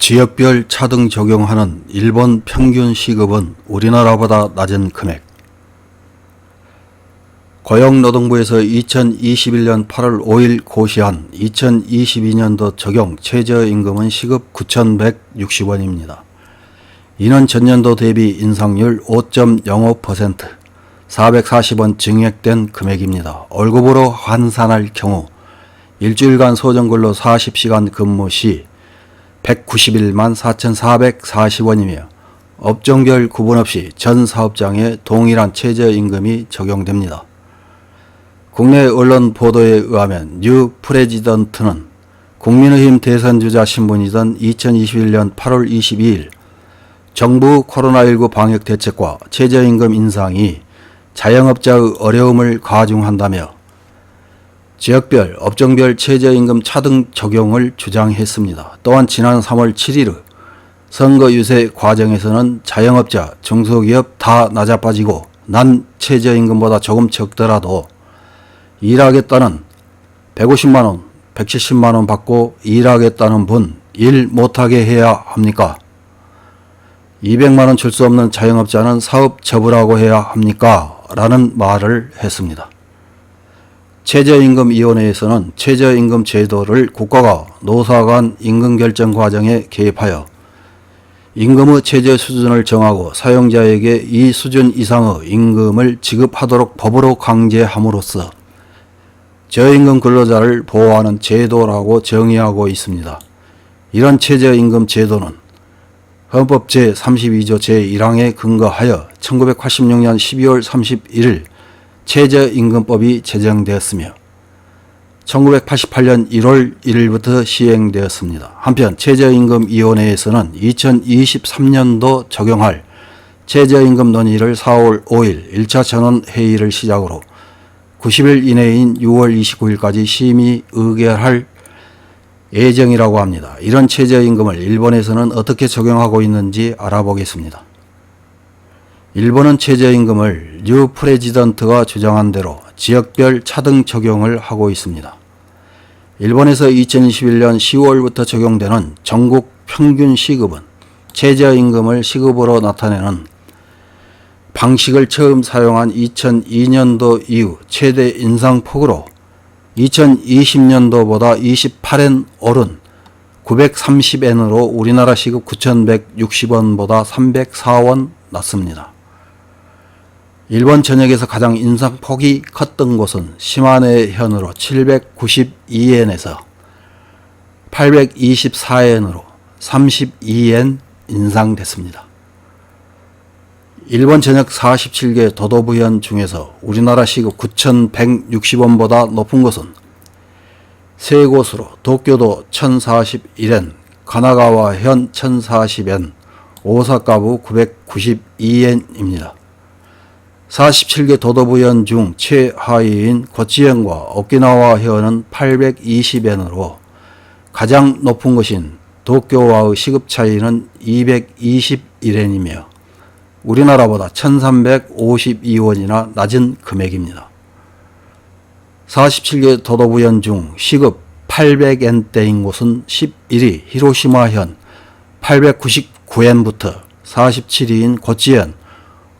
지역별 차등 적용하는 일본 평균 시급은 우리나라보다 낮은 금액. 고용노동부에서 2021년 8월 5일 고시한 2022년도 적용 최저임금은 시급 9,160원입니다. 이는 전년도 대비 인상률 5.05%, 440원 증액된 금액입니다. 월급으로 환산할 경우 일주일간 소정근로 40시간 근무 시 191만 4,440원이며 업종별 구분 없이 전 사업장에 동일한 최저임금이 적용됩니다. 국내 언론 보도에 의하면 뉴 프레지던트는 국민의힘 대선주자 신분이던 2021년 8월 22일 정부 코로나19 방역 대책과 최저임금 인상이 자영업자의 어려움을 가중한다며 지역별, 업종별 최저임금 차등 적용을 주장했습니다. 또한 지난 3월 7일 선거 유세 과정에서는 자영업자, 중소기업 다 낮아빠지고 난 최저임금보다 조금 적더라도 일하겠다는 150만원, 170만원 받고 일하겠다는 분 일 못하게 해야 합니까? 200만원 줄 수 없는 자영업자는 사업 접으라고 해야 합니까? 라는 말을 했습니다. 최저임금위원회에서는 최저임금 제도를 국가가 노사 간 임금 결정 과정에 개입하여 임금의 최저 수준을 정하고 사용자에게 이 수준 이상의 임금을 지급하도록 법으로 강제함으로써 저임금 근로자를 보호하는 제도라고 정의하고 있습니다. 이런 최저임금 제도는 헌법 제32조 제1항에 근거하여 1986년 12월 31일 최저임금법이 제정되었으며 1988년 1월 1일부터 시행되었습니다. 한편 최저임금위원회에서는 2023년도 적용할 최저임금 논의를 4월 5일 1차 전원 회의를 시작으로 90일 이내인 6월 29일까지 심의 의결할 예정이라고 합니다. 이런 최저임금을 일본에서는 어떻게 적용하고 있는지 알아보겠습니다. 일본은 최저임금을 뉴 프레지던트가 주장한 대로 지역별 차등 적용을 하고 있습니다. 일본에서 2021년 10월부터 적용되는 전국 평균 시급은 최저임금을 시급으로 나타내는 방식을 처음 사용한 2002년도 이후 최대 인상폭으로 2020년도보다 28엔 오른 930엔으로 우리나라 시급 9,160원보다 304원 낮습니다. 일본 전역에서 가장 인상폭이 컸던 곳은 시마네 현으로 792엔에서 824엔으로 32엔 인상됐습니다. 일본 전역 47개 도도부현 중에서 우리나라 시급 9,160원보다 높은 곳은 세 곳으로 도쿄도 1,041엔, 가나가와현 1,040엔, 오사카부 992엔입니다. 47개 도도부현 중 최하위인 고치현과 오키나와 현은 820엔으로 가장 높은 곳인 도쿄와의 시급 차이는 221엔이며 우리나라보다 1352원이나 낮은 금액입니다. 47개 도도부현 중 시급 800엔대인 곳은 11위 히로시마현 899엔부터 47위인 고치현,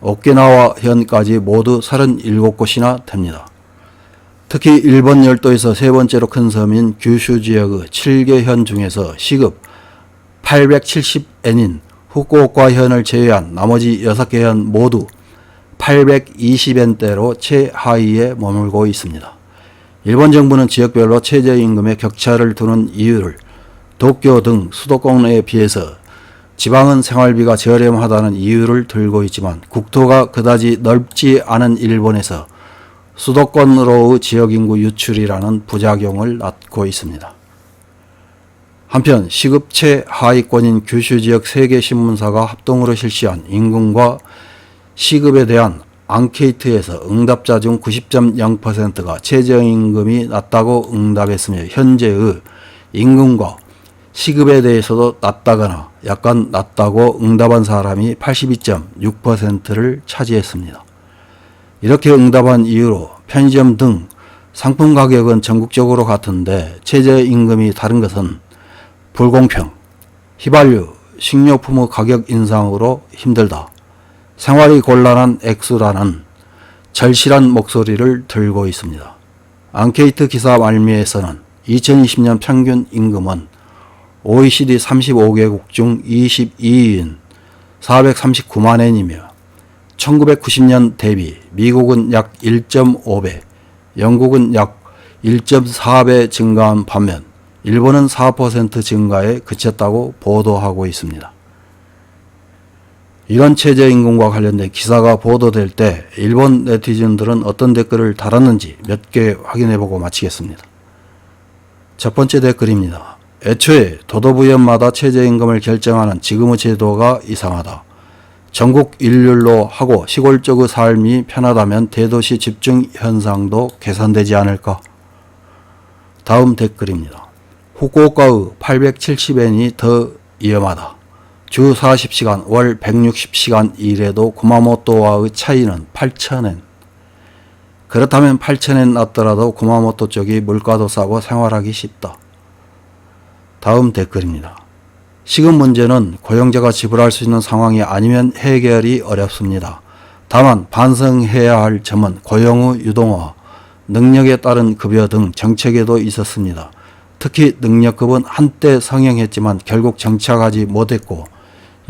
오키나와 현까지 모두 37곳이나 됩니다. 특히 일본 열도에서 세 번째로 큰 섬인 규슈 지역의 7개 현 중에서 시급 870엔인 후쿠오카 현을 제외한 나머지 6개 현 모두 820엔대로 최하위에 머물고 있습니다. 일본 정부는 지역별로 최저임금의 격차를 두는 이유를 도쿄 등 수도권에 비해서 지방은 생활비가 저렴하다는 이유를 들고 있지만 국토가 그다지 넓지 않은 일본에서 수도권으로의 지역인구 유출이라는 부작용을 낳고 있습니다. 한편 시급 최하위권인 규슈 지역 3개 신문사가 합동으로 실시한 임금과 시급에 대한 앙케이트에서 응답자 중 90.0%가 최저임금이 낮다고 응답했으며 현재의 임금과 시급에 대해서도 낮다거나 약간 낮다고 응답한 사람이 82.6%를 차지했습니다. 이렇게 응답한 이유로 편의점 등 상품 가격은 전국적으로 같은데 최저임금이 다른 것은 불공평, 휘발유, 식료품의 가격 인상으로 힘들다. 생활이 곤란한 액수라는 절실한 목소리를 들고 있습니다. 앙케이트 기사 말미에서는 2020년 평균 임금은 OECD 35개국 중 22위인 439만 엔이며 1990년 대비 미국은 약 1.5배, 영국은 약 1.4배 증가한 반면 일본은 4% 증가에 그쳤다고 보도하고 있습니다. 이런 최저임금과 관련된 기사가 보도될 때 일본 네티즌들은 어떤 댓글을 달았는지 몇 개 확인해보고 마치겠습니다. 첫 번째 댓글입니다. 애초에 도도부연마다 최저임금을 결정하는 지금의 제도가 이상하다. 전국 일률로 하고 시골적의 삶이 편하다면 대도시 집중 현상도 개선되지 않을까? 다음 댓글입니다. 후쿠오카의 870엔이 더 위험하다. 주 40시간, 월 160시간 일해도 구마모토와의 차이는 8,000엔. 그렇다면 8,000엔 낮더라도 구마모토 쪽이 물가도 싸고 생활하기 쉽다. 다음 댓글입니다. 시급 문제는 고용자가 지불할 수 있는 상황이 아니면 해결이 어렵습니다. 다만 반성해야 할 점은 고용의 유동화, 능력에 따른 급여 등 정책에도 있었습니다. 특히 능력급은 한때 성행했지만 결국 정착하지 못했고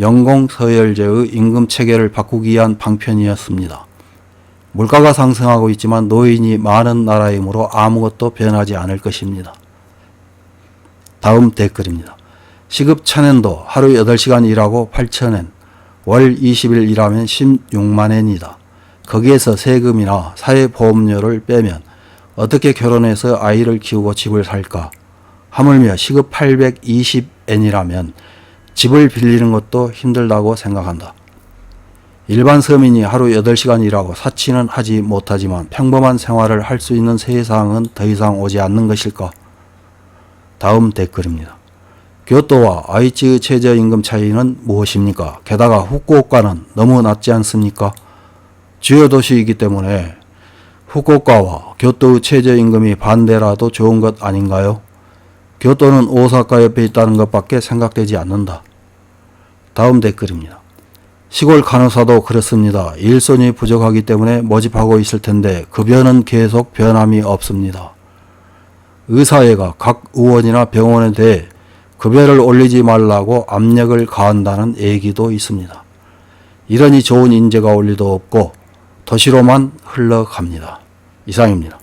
연공 서열제의 임금 체계를 바꾸기 위한 방편이었습니다. 물가가 상승하고 있지만 노인이 많은 나라이므로 아무것도 변하지 않을 것입니다. 다음 댓글입니다. 시급 1000엔도 하루 8시간 일하고 8000엔, 월 20일 일하면 16만엔이다. 거기에서 세금이나 사회보험료를 빼면 어떻게 결혼해서 아이를 키우고 집을 살까? 하물며 시급 820엔이라면 집을 빌리는 것도 힘들다고 생각한다. 일반 서민이 하루 8시간 일하고 사치는 하지 못하지만 평범한 생활을 할 수 있는 세상은 더 이상 오지 않는 것일까? 다음 댓글입니다. 교토와 아이치의 최저임금 차이는 무엇입니까? 게다가 후쿠오카는 너무 낮지 않습니까? 주요 도시이기 때문에 후쿠오카와 교토의 최저임금이 반대라도 좋은 것 아닌가요? 교토는 오사카 옆에 있다는 것밖에 생각되지 않는다. 다음 댓글입니다. 시골 간호사도 그렇습니다. 일손이 부족하기 때문에 모집하고 있을 텐데 급여는 계속 변함이 없습니다. 의사회가 각 의원이나 병원에 대해 급여를 올리지 말라고 압력을 가한다는 얘기도 있습니다. 이러니 좋은 인재가 올 리도 없고 도시로만 흘러갑니다. 이상입니다.